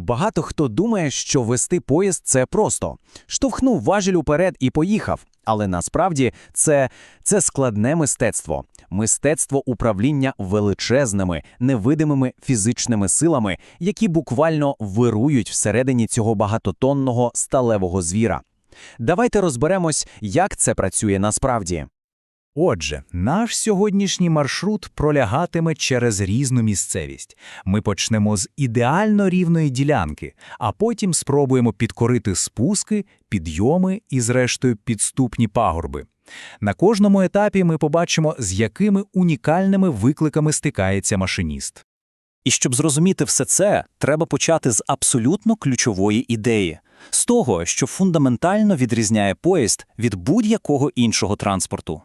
Багато хто думає, що вести поїзд це просто. Штовхнув важіль уперед і поїхав. Але насправді це, це складне мистецтво. Мистецтво управління величезними, невидимими фізичними силами, які буквально вирують всередині цього багатотонного сталевого звіра. Давайте розберемось, як це працює насправді. Отже, наш сьогоднішній маршрут пролягатиме через різну місцевість. Ми почнемо з ідеально рівної ділянки, а потім спробуємо підкорити спуски, підйоми і, зрештою, підступні пагорби. На кожному етапі ми побачимо, з якими унікальними викликами стикається машиніст. І щоб зрозуміти все це, треба почати з абсолютно ключової ідеї, з того, що фундаментально відрізняє поїзд від будь-якого іншого транспорту.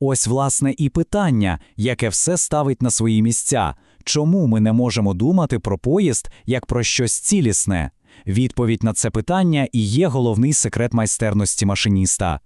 Ось, власне, і питання, яке все ставить на свої місця. Чому ми не можемо думати про поїзд як про щось цілісне? Відповідь на це питання і є головний секрет майстерності машиніста.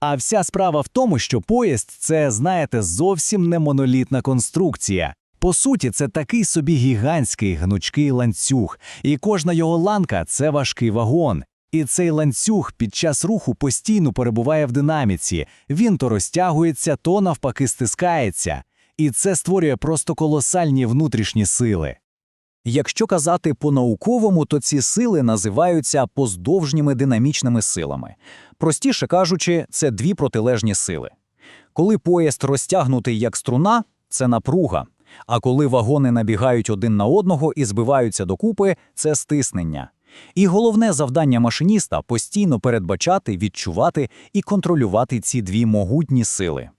А вся справа в тому, що поїзд це, знаєте, зовсім не монолітна конструкція. По суті, це такий собі гігантський гнучкий ланцюг, і кожна його ланка це важкий вагон. І цей ланцюг під час руху постійно перебуває в динаміці. Він то розтягується, то навпаки стискається. І це створює просто колосальні внутрішні сили. Якщо казати по-науковому, то ці сили називаються поздовжніми динамічними силами. Простіше кажучи, це дві протилежні сили. Коли поїзд розтягнутий як струна, це напруга, а коли вагони набігають один на одного і збиваються докупи, це стиснення. І головне завдання машиніста постійно передбачати, відчувати і контролювати ці дві могутні сили.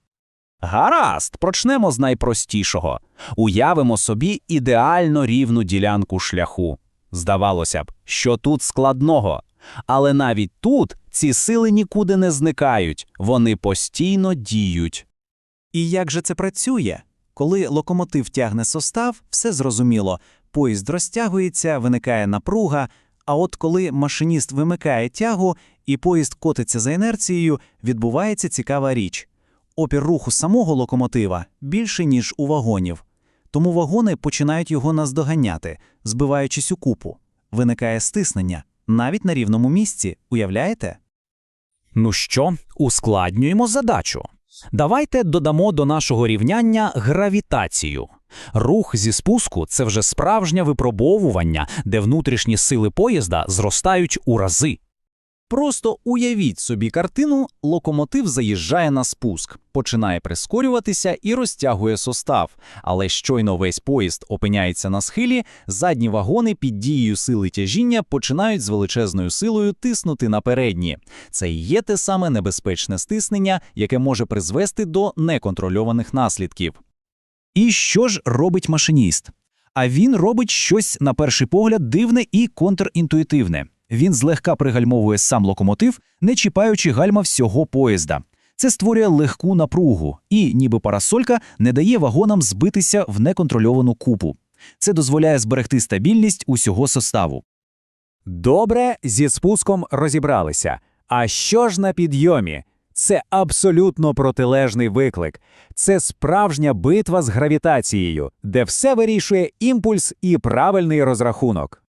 Гаразд, почнемо з найпростішого. Уявимо собі ідеально рівну ділянку шляху. Здавалося б, що тут складного. Але навіть тут ці сили нікуди не зникають, вони постійно діють. І як же це працює? Коли локомотив тягне состав, все зрозуміло. Поїзд розтягується, виникає напруга. А от коли машиніст вимикає тягу і поїзд котиться за інерцією, відбувається цікава річ. Опір руху самого локомотива більше, ніж у вагонів. Тому вагони починають його наздоганяти, збиваючись у купу. Виникає стиснення навіть на рівному місці, уявляєте? Ну що, ускладнюємо задачу. Давайте додамо до нашого рівняння гравітацію. Рух зі спуску це вже справжнє випробовування, де внутрішні сили поїзда зростають у рази. Просто уявіть собі картину, локомотив заїжджає на спуск, починає прискорюватися і розтягує состав. Але щойно весь поїзд опиняється на схилі, задні вагони під дією сили тяжіння починають з величезною силою тиснути на передні. Це і є те саме небезпечне стиснення, яке може призвести до неконтрольованих наслідків. І що ж робить машиніст? А він робить щось, на перший погляд, дивне і контрінтуїтивне. Він злегка пригальмовує сам локомотив, не чіпаючи гальма всього поїзда. Це створює легку напругу і, ніби парасолька, не дає вагонам збитися в неконтрольовану купу. Це дозволяє зберегти стабільність усього составу. Добре, зі спуском розібралися. А що ж на підйомі? Це абсолютно протилежний виклик. Це справжня битва з гравітацією, де все вирішує імпульс і правильний розрахунок.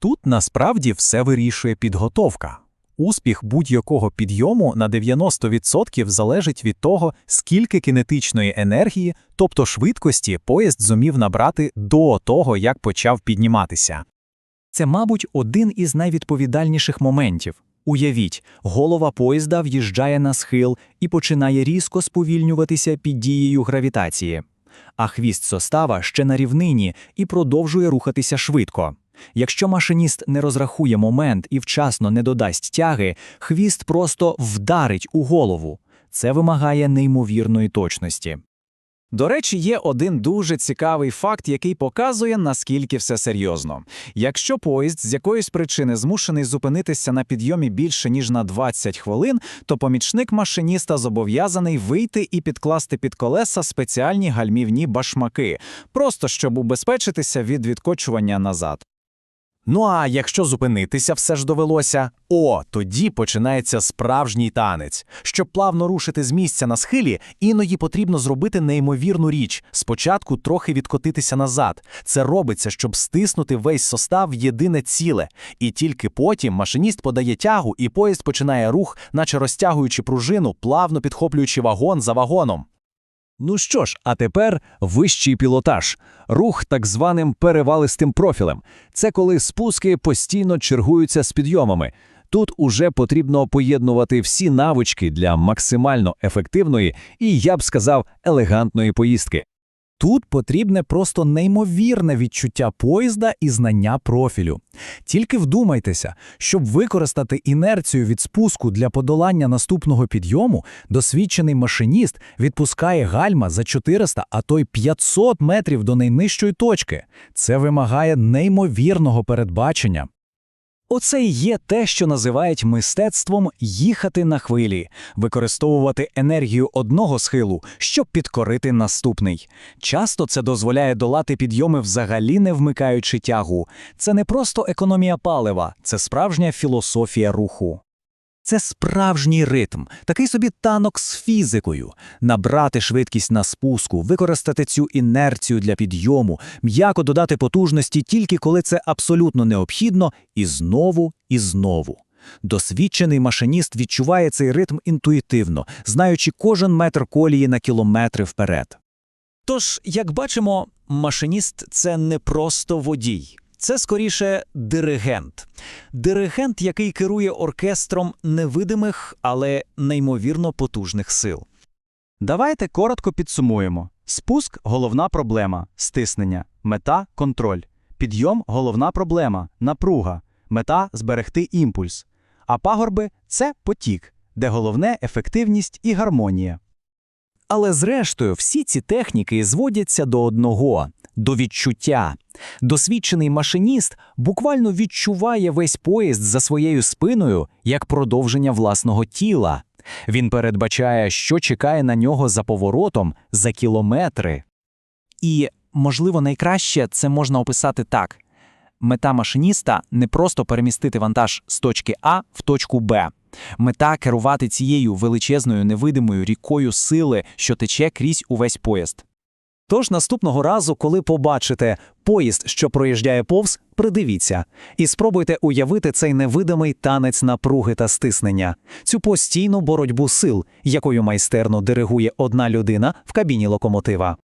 Тут насправді все вирішує підготовка. Успіх будь-якого підйому на 90% залежить від того, скільки кінетичної енергії, тобто швидкості, поїзд зумів набрати до того, як почав підніматися. Це, мабуть, один із найвідповідальніших моментів. Уявіть, голова поїзда в'їжджає на схил і починає різко сповільнюватися під дією гравітації. А хвіст состава ще на рівнині і продовжує рухатися швидко. Якщо машиніст не розрахує момент і вчасно не додасть тяги, хвіст просто вдарить у голову. Це вимагає неймовірної точності. До речі, є один дуже цікавий факт, який показує, наскільки все серйозно. Якщо поїзд з якоїсь причини змушений зупинитися на підйомі більше ніж на 20 хвилин, то помічник машиніста зобов'язаний вийти і підкласти під колеса спеціальні гальмівні башмаки, просто щоб убезпечитися від відкочування назад. Ну а якщо зупинитися все ж довелося, о, тоді починається справжній танець. Щоб плавно рушити з місця на схилі, іноді потрібно зробити неймовірну річ спочатку трохи відкотитися назад. Це робиться, щоб стиснути весь состав в єдине ціле. І тільки потім машиніст подає тягу, і поїзд починає рух, наче розтягуючи пружину, плавно підхоплюючи вагон за вагоном. Ну що ж, а тепер вищий пілотаж. Рух так званим перевалистим профілем. Це коли спуски постійно чергуються з підйомами. Тут уже потрібно поєднувати всі навички для максимально ефективної і, я б сказав, елегантної поїздки. Тут потрібне просто неймовірне відчуття поїзда і знання профілю. Тільки вдумайтеся, щоб використати інерцію від спуску для подолання наступного підйому, досвідчений машиніст відпускає гальма за 400, а то й 500 метрів до найнижчої точки. Це вимагає неймовірного передбачення. Оце і є те, що називають мистецтвом їхати на хвилі, використовувати енергію одного схилу, щоб підкорити наступний. Часто це дозволяє долати підйоми взагалі не вмикаючи тягу. Це не просто економія палива, це справжня філософія руху. Це справжній ритм, такий собі танок з фізикою. Набрати швидкість на спуску, використати цю інерцію для підйому, м'яко додати потужності тільки коли це абсолютно необхідно, і знову, і знову. Досвідчений машиніст відчуває цей ритм інтуїтивно, знаючи кожен метр колії на кілометри вперед. Тож, як бачимо, машиніст це не просто водій. Це скоріше диригент. Диригент, який керує оркестром невидимих, але неймовірно потужних сил. Давайте коротко підсумуємо. Спуск головна проблема стиснення, мета контроль. Підйом головна проблема напруга, мета зберегти імпульс. А пагорби це потік, де головне ефективність і гармонія. Але зрештою, всі ці техніки зводяться до одного до відчуття. Досвідчений машиніст буквально відчуває весь поїзд за своєю спиною як продовження власного тіла. Він передбачає, що чекає на нього за поворотом за кілометри. І, можливо, найкраще це можна описати так: мета машиніста не просто перемістити вантаж з точки А в точку Б. Мета керувати цією величезною невидимою рікою сили, що тече крізь увесь поїзд. Тож наступного разу, коли побачите поїзд, що проїжджає повз, придивіться і спробуйте уявити цей невидимий танець напруги та стиснення, цю постійну боротьбу сил, якою майстерно диригує одна людина в кабіні локомотива.